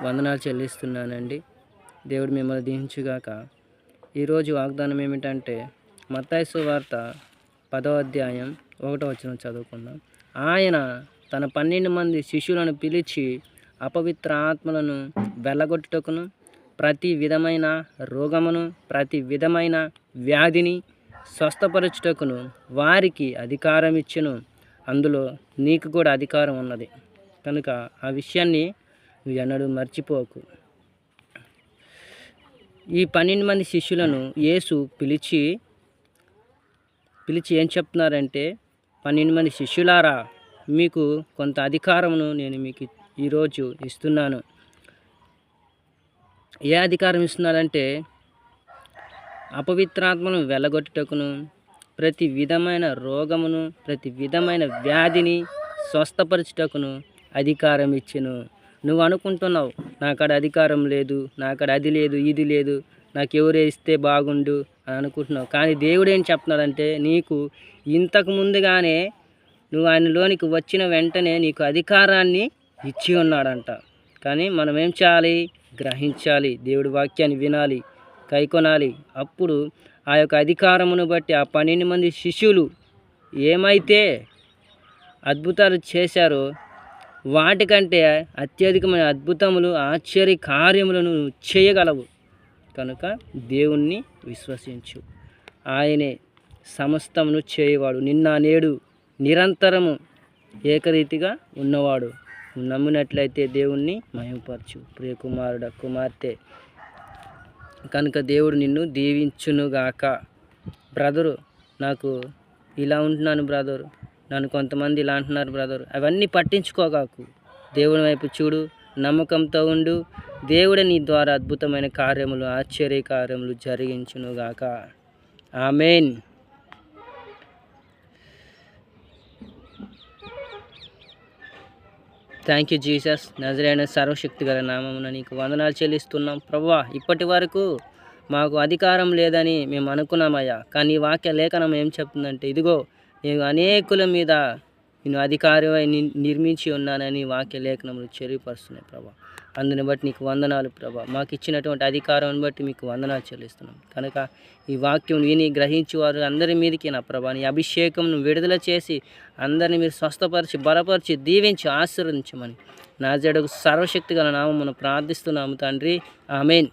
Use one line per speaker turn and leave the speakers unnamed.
వందనాలు చెల్లిస్తున్నానండి. దేవుడు మిమ్మల్ని దీవించుగాక. ఈరోజు వాగ్దానం ఏమిటంటే మత్తాయిసు వార్త పదో అధ్యాయం ఒకటో వచ్చిన చదువుకుందాం. ఆయన తన పన్నెండు మంది శిష్యులను పిలిచి అపవిత్ర ఆత్మలను వెళ్ళగొట్టుటకును ప్రతి విధమైన రోగమును ప్రతి విధమైన వ్యాధిని స్వస్థపరచుటకును వారికి అధికారం ఇచ్చును అందులో నీకు కూడా అధికారం ఉన్నది. కనుక ఆ విషయాన్ని ఎన్నడూ మర్చిపోకు. ఈ పన్నెండు మంది శిష్యులను యేసు పిలిచి పిలిచి ఏం చెప్తున్నారంటే పన్నెండు మంది శిష్యులారా మీకు కొంత అధికారమును నేను మీకు ఈరోజు ఇస్తున్నాను. ఏ అధికారం ఇస్తున్నారంటే అపవిత్రాత్మను వెళ్ళగొట్టుటకును ప్రతి విధమైన రోగమును ప్రతి విధమైన వ్యాధిని స్వస్థపరచుటకును అధికారం ఇచ్చును నువ్వు అనుకుంటున్నావు నాకాడ అధికారం లేదు నాకాడ అది లేదు ఇది లేదు నాకు ఎవరే ఇస్తే బాగుండు అని అనుకుంటున్నావు. కానీ దేవుడు ఏం చెప్తున్నాడంటే నీకు ఇంతకు ముందుగానే నువ్వు ఆయనలోనికి వచ్చిన వెంటనే నీకు అధికారాన్ని ఇచ్చి ఉన్నాడంట. కానీ మనం ఏం చేయాలి? గ్రహించాలి దేవుడి వాక్యాన్ని వినాలి కైకొనాలి. అప్పుడు ఆ యొక్క అధికారమును బట్టి ఆ పన్నెండు మంది శిష్యులు ఏమైతే అద్భుతాలు చేశారో వాటికంటే అత్యధికమైన అద్భుతములు ఆశ్చర్య కార్యములను చేయగలవు. కనుక దేవుణ్ణి విశ్వసించు. ఆయనే సమస్తమును చేయవాడు. నిన్న నేడు నిరంతరము ఏకరీతిగా ఉన్నవాడు. నమ్మినట్లయితే దేవుణ్ణి మయంపరచు ప్రియకుమారుడ కుమార్తె కనుక దేవుడు నిన్ను దీవించునుగాక. బ్రదరు నాకు ఇలా ఉంటున్నాను బ్రదరు. నన్ను కొంతమంది ఇలా అంటున్నారు బ్రదర్ అవన్నీ పట్టించుకోగాకు. దేవుని వైపు చూడు నమ్మకంతో ఉండు. దేవుడే నీ ద్వారా అద్భుతమైన కార్యములు ఆశ్చర్య కార్యములు జరిగించునుగాక. ఆమెన్. థ్యాంక్ యూ జీసస్ నజరైన సర్వశక్తి గల నామమున నీకు వందనాలు చెల్లిస్తున్నాం. ప్రభా ఇప్పటి వరకు మాకు అధికారం లేదని మేము అనుకున్నామయ్యా. కానీ వాక్య లేఖనం ఏం చెప్తుందంటే ఇదిగో నేను అనేకుల మీద నేను అధికారమై ని- నిర్మించి ఉన్నానని వాక్య లేఖనములు చెరిపరుస్తున్నాయి ప్రభా. అందుని బట్టి నీకు వందనాలు ప్రభా. మాకు ఇచ్చినటువంటి అధికారం బట్టి మీకు వందనాలు చెల్లిస్తున్నాం. కనుక ఈ వాక్యం విని గ్రహించి వారు అందరి మీదకి నా ప్రభా నీ అభిషేకంను విడుదల చేసి అందరిని మీరు స్వస్థపరిచి బలపరిచి దీవించి ఆశీర్వదించమని. నా జడకు సర్వశక్తి గల నామమును ప్రార్థిస్తున్నాము తండ్రి. ఆమెన్.